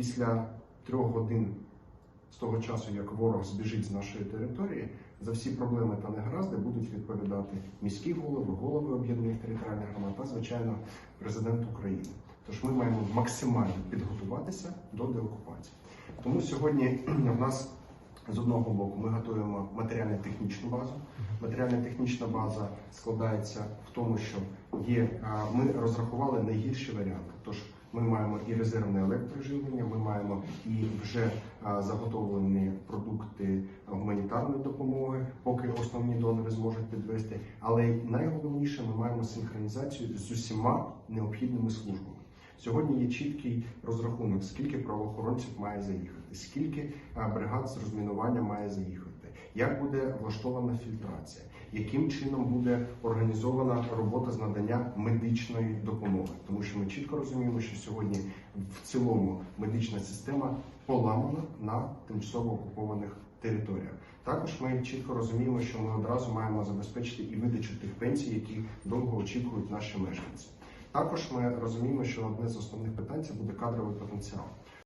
після трьох годин з того часу, як ворог збіжить з нашої території, за всі проблеми та негаразди будуть відповідати міські голови, голови об'єднаних територіальних громад та, звичайно, президент України. Тож ми маємо максимально підготуватися до деокупації. Тому сьогодні в нас з одного боку ми готуємо матеріально-технічну базу. Матеріально-технічна база складається в тому, що є ми розрахували найгірші варіанти. Тож ми маємо і резервне електроживлення, ми маємо і вже заготовлені продукти гуманітарної допомоги, поки основні донори зможуть підвести. Але найголовніше, ми маємо синхронізацію з усіма необхідними службами. Сьогодні є чіткий розрахунок, скільки правоохоронців має заїхати, скільки бригад з розмінування має заїхати, як буде влаштована фільтрація, яким чином буде організована робота з надання медичної допомоги, тому чітко розуміємо, що сьогодні в цілому медична система поламана на тимчасово окупованих територіях. Також ми чітко розуміємо, що ми одразу маємо забезпечити і видачу тих пенсій, які довго очікують наші мешканці. Також ми розуміємо, що одне з основних питань це буде кадровий потенціал.